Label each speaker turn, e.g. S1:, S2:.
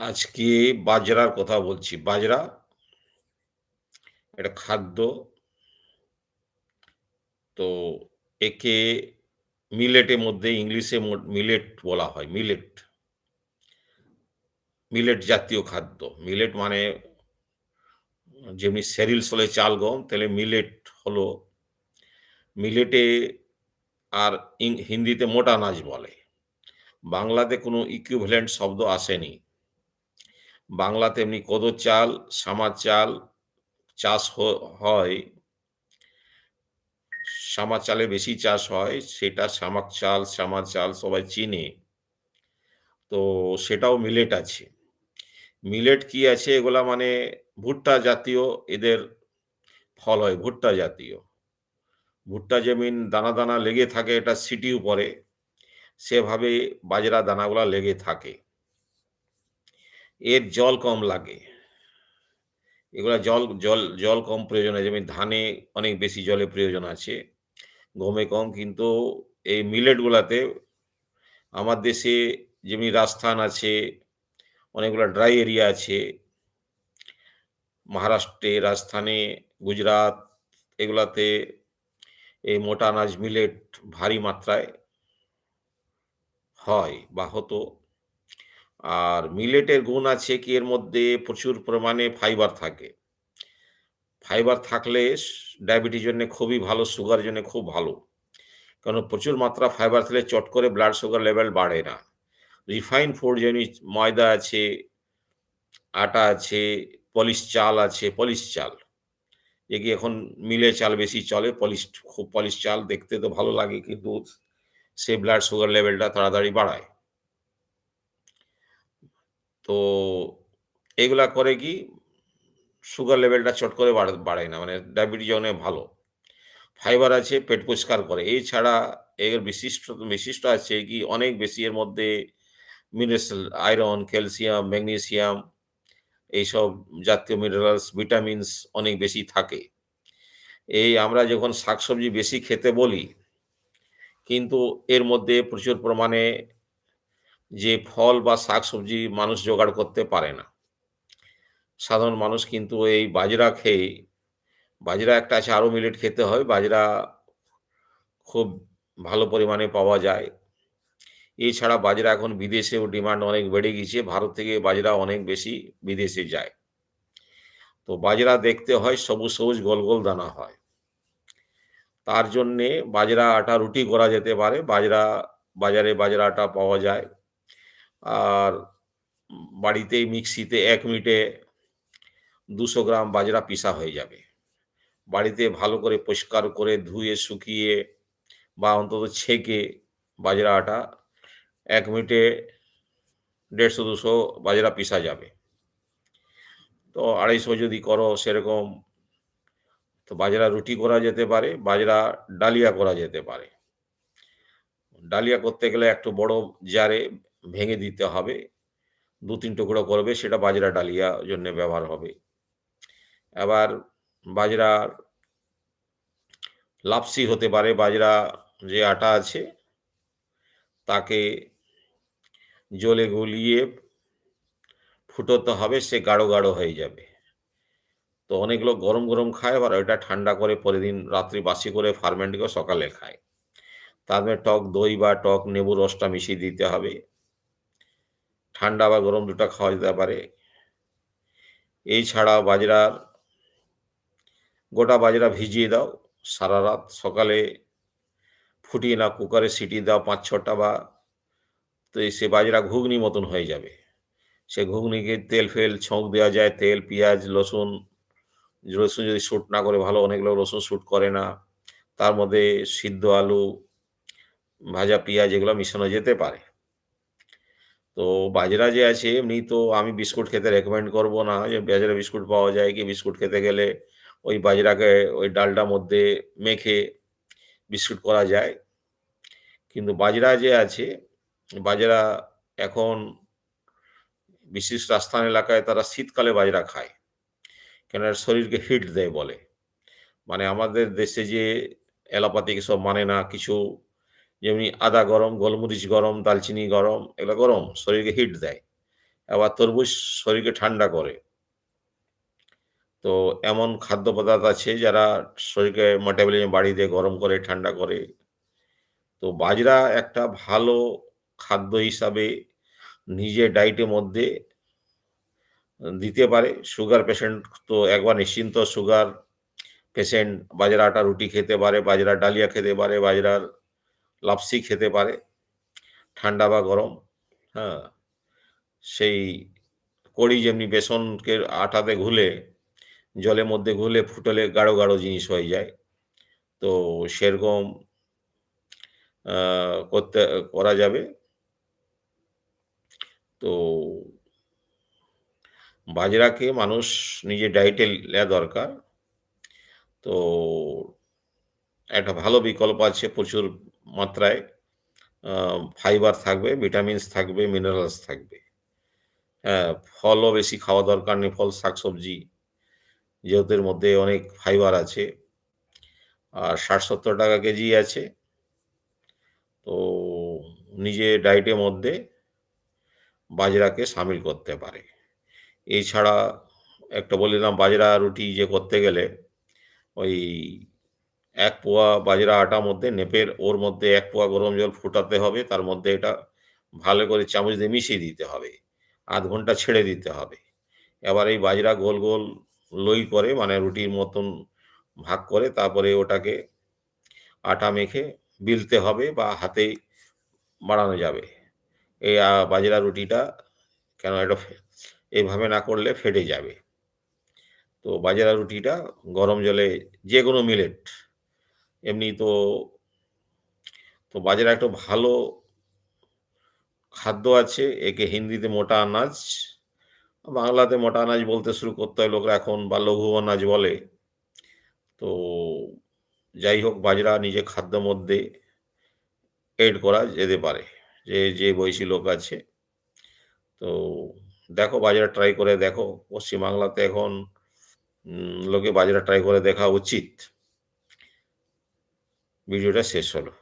S1: আজকে বাজরার কথা বলছি। বাজরা এটা খাদ্য। তো একে মিলেটের মধ্যে ইংলিশে মিলেট বলা হয়, মিলেট। মিলেট জাতীয় খাদ্য। মিলেট মানে যেমনি সেরিলস হলে চাল, গম, তাহলে মিলেট হলো মিলেটে আর হিন্দিতে মোটা আনাজ বলে। বাংলাতে কোনো ইকুইভ্যালেন্ট শব্দ আসেনি। বাংলাতে এমনি কোদো চাল, সামার চাল চাষ হয়। সামার চালে বেশি চাষ হয়। সেটা সামাক চাল, শ্যামার চাল সবাই চিনে। তো সেটাও মিলেট আছে। মিলেট কি আছে? এগুলা মানে ভুট্টা জাতীয় এদের ফল হয়, ভুট্টা জাতীয়। ভুট্টা যেমিন দানা, দানা লেগে থাকে এটা সিটিও পড়ে, সেভাবে বাজরা দানাগুলা লেগে থাকে। এর জল কম লাগে। এগুলা জল জল জল কম প্রয়োজন হয়। যেমন ধানে অনেক বেশি জলের প্রয়োজন আছে। গমে কম কিন্তু এই মিলেট গুলাতে আমার দেশে যেমনি রাজস্থান আছে, অনেকগুলা ড্রাই এরিয়া আছে। মহারাষ্ট্রে, রাজস্থানে, গুজরাট এগুলাতে এই মোটা আনাজ মিলেট ভারী মাত্রায় হয় বা হতো। আর মিলেটের গুণ আছে কি এর মধ্যে প্রচুর পরিমাণে ফাইবার থাকে। ফাইবার থাকলে ডায়াবেটিস জন্যে খুবই ভালো, সুগার জন্যে খুব ভালো। কারণ প্রচুর মাত্রা ফাইবার থাকলে চট করে ব্লাড সুগার লেভেল বাড়ে না। রিফাইন্ড ফুড যেমনি ময়দা আছে, আটা আছে, পলিশ চাল আছে, পলিশ চাল। এ কি এখন মিলে চাল বেশি চলে, পলিশ খুব পলিশ চাল দেখতে তো ভালো লাগে কিন্তু সে ব্লাড সুগার লেভেলটা তাড়াতাড়ি বাড়ায়। তো এগুলা করে কি সুগার লেভেলটা চট করে বাড় বাড়ায় না। মানে ডায়াবেটিস জন্যে ভালো। ফাইবার আছে, পেট পরিষ্কার করে। এছাড়া এর বিশিষ্ট বিশিষ্ট আছে কি অনেক বেশি এর মধ্যে মিনেরাল আয়রন, ক্যালসিয়াম, ম্যাগনেসিয়াম এইসব জাতীয় মিনারেলস, ভিটামিনস অনেক বেশি থাকে। এই আমরা যখন শাকসবজি বেশি খেতে বলি, কিন্তু এর মধ্যে প্রচুর পরিমাণে যে ফল বা শাকসবজি মানুষ জোগাড় করতে পারে না। সাধারণ মানুষ কিন্তু এই বাজরা খেয়ে বাজরা একটা আছে আরও মিলেট খেতে হয়। বাজরা খুব ভালো পরিমাণে পাওয়া যায়। এছাড়া বাজরা এখন বিদেশেও ডিমান্ড অনেক বেড়ে গিয়েছে। ভারত থেকে বাজরা অনেক বেশি বিদেশে যায়। তো বাজরা দেখতে হয় সবুজ, সবুজ গোল, গোল দানা হয়। তার জন্যে বাজরা আটা রুটি করা যেতে পারে। বাজরা বাজারে বাজরা আটা পাওয়া যায়। আর বাড়িতেই মিক্সিতে এক মিনিটে দুশো গ্রাম বাজরা পিষা হয়ে যাবে। বাড়িতে ভালো করে পরিষ্কার করে ধুয়ে শুকিয়ে বা অন্তত ছেঁকে বাজরা আটা এক মিনিটে দেড়শো দুশো বাজরা পিষা যাবে। তো ২৫০ যদি করো সেরকম তো বাজরা রুটি করা যেতে পারে, বাজরা ডালিয়া করা যেতে পারে। ডালিয়া করতে গেলে একটু বড় জারে ভেঙে দিতে হবে। ২-৩ টুকরো করবে সেটা বাজরা ডালিয়া জন্য ব্যবহার হবে। এবার বাজরার লাপসি হতে পারে। বাজরা যে আটা আছে তাকে জলে গুলিয়ে ফুটোতে হবে সে গাঢ়, গাঢ় হয়ে যাবে। তো অনেক লোক গরম, গরম খায় আবার ওইটা ঠান্ডা করে পরের দিন রাত্রি বাসি করে ফার্মেন্ট করে সকালে খায়। তার মধ্যে টক দই বা টক লেবুর রসটা মিশিয়ে দিতে হবে। ঠান্ডা বা গরম দুটা খাওয়া যেতে পারে। এছাড়াও বাজরার গোটা বাজরা ভিজিয়ে দাও সারারাত। সকালে ফুটিয়ে নাও কুকারে সিটি দাও পাঁচ ছটা বা তো সে বাজরা ঘুগনি মতন হয়ে যাবে। সে ঘুগনিকে তেল-ফেল ছোঁক দেওয়া যায়। তেল, পেঁয়াজ, রসুন, রসুন যদি শ্যুট না করে ভালো অনেক লোক রসুন শ্যুট করে না। তার মধ্যে সিদ্ধ আলু, ভাজা পেঁয়াজ এগুলো মিশানো যেতে পারে। তো বাজরা যে আছে এমনি তো আমি বিস্কুট খেতে রেকমেন্ড করব না। যে বাজরা বিস্কুট পাওয়া যায় কি বিস্কুট খেতে গেলে ওই বাজরাকে ওই ডালটার মধ্যে মেখে বিস্কুট করা যায়। কিন্তু বাজরা যে আছে, বাজরা এখন বিশেষ রাজস্থান এলাকায় তারা শীতকালে বাজরা খায়। কেন শরীরকে হিট দেয় বলে। মানে আমাদের দেশে যে এলোপ্যাথিক এসব মানে না কিছু যেমনি আদা গরম, গোলমরিচ গরম, দালচিনি গরম, এগুলো গরম শরীরকে হিট দেয়। আবার তরমুজ শরীরকে ঠান্ডা করে। তো এমন খাদ্য পদার্থ আছে যারা শরীরকে মেটাবলিজম বাড়িয়ে দিয়ে গরম করে, ঠান্ডা করে। তো বাজরা একটা ভালো খাদ্য হিসাবে নিজের ডায়েটের মধ্যে দিতে পারে। সুগার পেশেন্ট তো একবার নিশ্চিন্ত সুগার পেশেন্ট বাজরা আটা রুটি খেতে পারে, বাজরার ডালিয়া খেতে পারে, বাজরার লাপসি খেতে পারে। ঠান্ডা বা গরম, হ্যাঁ? সেই কড়ি যেমনি বেসনকে আটাতে ঘুলে, জলের মধ্যে ঘুলে ফুটলে গাঢ়, গাঢ় জিনিস হয়ে যায়। তো সেরকম করতে করা যাবে। তো বাজরাকে মানুষ নিজের ডায়েটে নেয়া দরকার। তো একটা ভালো বিকল্প আছে প্রচুর মাত্রায়। ফাইবার থাকবে, ভিটামিনস থাকবে, মিনারেলস থাকবে। হ্যাঁ, ফলও বেশি খাওয়া দরকার নেই। ফল, শাকসবজি যেহেতু এর মধ্যে অনেক ফাইবার আছে। আর ৳৬০-৭০ কেজি আছে। তো নিজের ডায়েটের মধ্যে বাজরাকে সামিল করতে পারে। এছাড়া একটা বললাম বাজরা রুটি যে করতে গেলে ওই ১ পোয়া বাজরা আটার মধ্যে নেপের ওর মধ্যে এক পোয়া গরম জল ফুটাতে হবে। তার মধ্যে এটা ভালো করে চামচ দিয়ে মিশিয়ে দিতে হবে। আধ ঘণ্টা ছেড়ে দিতে হবে। এবার এই বাজরা গোল, গোল লই করে মানে রুটির মতন ভাগ করে তারপরে ওটাকে আটা মেখে বিলতে হবে বা হাতে বাড়ানো যাবে। এই বাজরা রুটিটা কেন এটা ফে এভাবে না করলে ফেটে যাবে। তো বাজরা রুটিটা গরম জলে যে কোনো মিলেট এমনি তো তো বাজরা একটা ভালো খাদ্য আছে। একে হিন্দিতে মোটা আনাজ, বাংলাতে মোটা আনাজ বলতে শুরু করতে হয় লোকরা এখন বা লঘু আনাজ বলে। তো যাই হোক বাজরা নিজের খাদ্য মধ্যে এড করা যেতে পারে। যে, যে বয়সী লোক আছে। তো দেখো বাজরা ট্রাই করে দেখো। পশ্চিমবাংলাতে এখন লোকে বাজরা ট্রাই করে দেখা উচিত। Virüle solo.